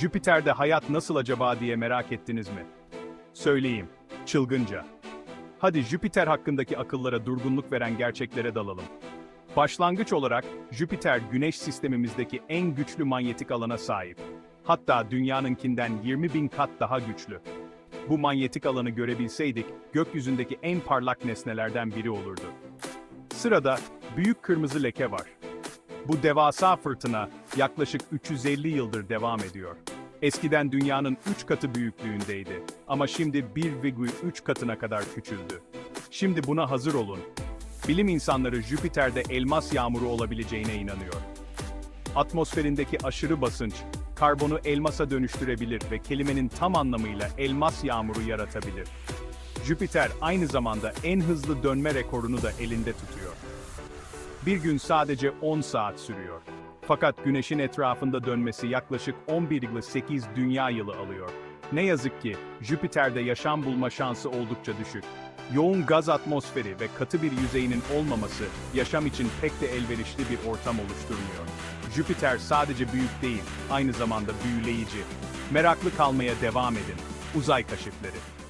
Jüpiter'de hayat nasıl acaba diye merak ettiniz mi? Söyleyeyim, çılgınca. Hadi Jüpiter hakkındaki akıllara durgunluk veren gerçeklere dalalım. Başlangıç olarak Jüpiter Güneş sistemimizdeki en güçlü manyetik alana sahip. Hatta dünyanınkinden 20 bin kat daha güçlü. Bu manyetik alanı görebilseydik, gökyüzündeki en parlak nesnelerden biri olurdu. Sırada büyük kırmızı leke var. Bu devasa fırtına yaklaşık 350 yıldır devam ediyor. Eskiden dünyanın 3 katı büyüklüğündeydi ama şimdi 1,3 katına kadar küçüldü. Şimdi buna hazır olun. Bilim insanları Jüpiter'de elmas yağmuru olabileceğine inanıyor. Atmosferindeki aşırı basınç, karbonu elmasa dönüştürebilir ve kelimenin tam anlamıyla elmas yağmuru yaratabilir. Jüpiter aynı zamanda en hızlı dönme rekorunu da elinde tutuyor. Bir gün sadece 10 saat sürüyor. Fakat Güneş'in etrafında dönmesi yaklaşık 11,8 dünya yılı alıyor. Ne yazık ki Jüpiter'de yaşam bulma şansı oldukça düşük. Yoğun gaz atmosferi ve katı bir yüzeyinin olmaması yaşam için pek de elverişli bir ortam oluşturmuyor. Jüpiter sadece büyük değil, aynı zamanda büyüleyici. Meraklı kalmaya devam edin. Uzay kaşifleri.